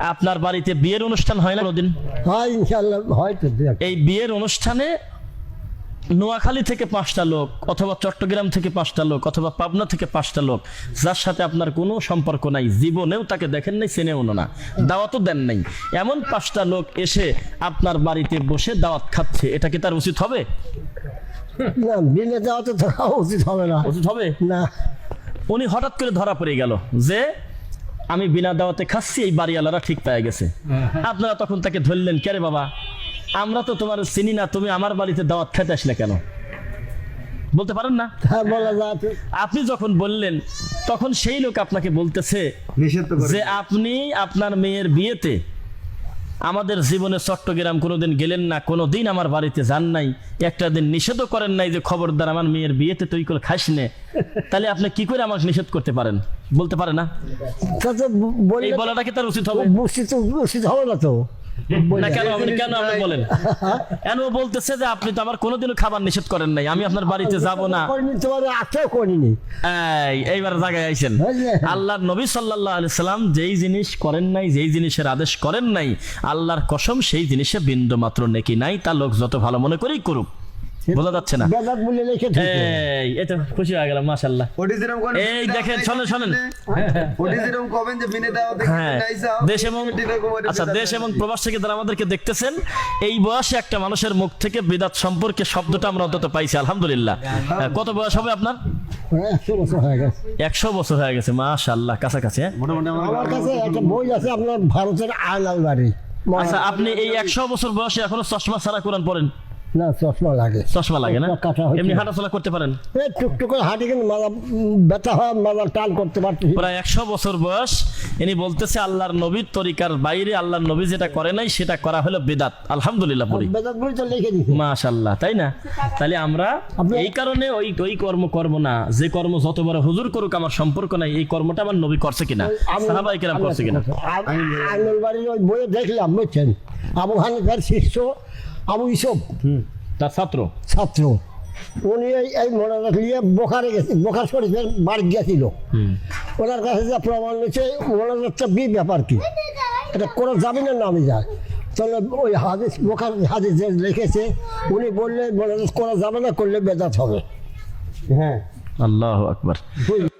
আপনার বাড়িতে বিয়ের অনুষ্ঠান হয় না কোনোদিন? হয় দু এই বিয়ের অনুষ্ঠানে নোয়াখালী থেকে পাঁচটা লোক অথবা চট্টগ্রাম থেকে পাঁচটা লোক অথবা পাবনা থেকে পাঁচটা লোক যার সাথে আপনার কোনো সম্পর্ক নাই জীবনেও তাকে দেখেন নাই চেনেও না। দাওয়াতও দেন নাই। এমন পাঁচটা লোক এসে আপনার বাড়িতে বসে দাওয়াত খাচ্ছে এটা কি তার উচিত হবে? না বিলে যাওয়া তো ধরা উচিত হবে না। উচিত হবে? না। উনি হঠাৎ করে ধরা পড়ে গেল যে আমি বিনা দাওয়াতে খাচ্ছি এই বাড়িওয়ালারা ঠিক পায়ে গেছে। আপনারা তখন তাকে ধরলেন কে রে বাবা? আমরা তো তোমার চিনি না তুমি আমার বাড়িতে দাওয়াত খেতে আসলে কেন? বলতে পারেন না? হ্যাঁ। আপনি। যখন বললেন তখন সেই লোক আপনাকে বলতেছে করে যে আপনি আপনার মেয়ের বিয়েতে আমাদের জীবনে চট্টগ্রাম কোনোদিন গেলেন না কোনো দিন আমার বাড়িতে যান নাই। একটা দিন নিষেধও করেন নাই যে খবরদার আমার মেয়ের বিয়েতে তুই করে খাস নে। তাহলে আপনি কি করে আমাকে নিষেধ করতে পারেন? বলতে পারে না? এই বলাটা কি তার উচিত হবে? উচিত উচিত হবে না তো। না কেন আপনি কেন আপনি বলেন? কেন বলতেছে যে আপনি তো আমার কোনোদিনও খাবার নিষেধ করেন নাই? আমি আপনার বাড়িতে যাব না। তোমার আজকেও করিনি। এইবার জায়গায় আইছেন বুঝলে? আল্লাহ নবী সাল্লাল্লাহু আলাইহি সাল্লাম যেই জিনিস করেন নাই যেই জিনিসের আদেশ করেন নাই আল্লাহর কসম সেই জিনিসে বিন্দু মাত্র নেকি নাই তা লোক যত ভালো মনে করেই করুক। বোঝা যাচ্ছে না। বেদাত বলে লিখে ঠিক এই এটা খুশি হয়ে গেলাম মাশাআল্লাহ। এই দেখেন, শোনেন, শোনেন। হ্যাঁ দেশ এবং আচ্ছা দেশ এবং প্রবাস থেকে যারা আমাদেরকে দেখতেছেন এই বয়সে একটা মানুষের মুখ থেকে বিদাত সম্পর্কে শব্দটা আমরা অন্তত পাইছি আলহামদুলিল্লাহ। কত বয়স হবে আপনার? হ্যাঁ, একশো বছর হয়ে গেছে। মাশাআল্লাহ কাছাকাছি হ্যাঁ? আমার আমার কাছে একটা বই আছে আপনার ভারতের আয়লাল বাড়ি। আচ্ছা আপনি এই একশো বছর বয়সে এখনও চশমা ছাড়া কোরআন পড়েন? না চশমা লাগে। চশমা লাগে না? কাটা। এমনি হাঁটাচলা করতে পারেন? এই টুকটুক হাঁটি কিন্তু ব্যথা হয় টান করতে প্রায় একশো বছর বয়স ইনি বলতেছে আল্লাহর নবীর তরিকার বাইরে আল্লাহর নবী যেটা করে নাই সেটা করা হলো বেদাত। আলহামদুলিল্লাহ পড়ি। বেদাত বই তো লিখে দিছি মাশাল্লাহ তাই না? তাহলে আমরা এই কারণে ওই ওই কর্ম করব না। যে কর্ম যত বড় হুজুর করুক আমার সম্পর্ক নাই এই কর্মটা আমার নবী করছে কিনা? সাহাবাই কেরাম করছে কিনা? আইনুল বাড়ির ওই বইয়ে দেখলাম বুঝছেন? আবু হানিফার শিষ্য আবু ইসব। তার ছাত্র? ছাত্র। উনি এই এই মনে রাখলিয়ে বোখারে গেছে বোখার শরীফের বাড়ি গেছিল ওনার কাছে যা প্রমাণ হয়েছে মনে হচ্ছে বি ব্যাপার কি? এটা কোনো জামিনের নামে যায়। তাহলে ওই হাদিস বোখার হাদিস যে লিখেছে উনি বললে মনে করা যাবে না করলে বেদাত হবে। হ্যাঁ। আল্লাহ আকবার।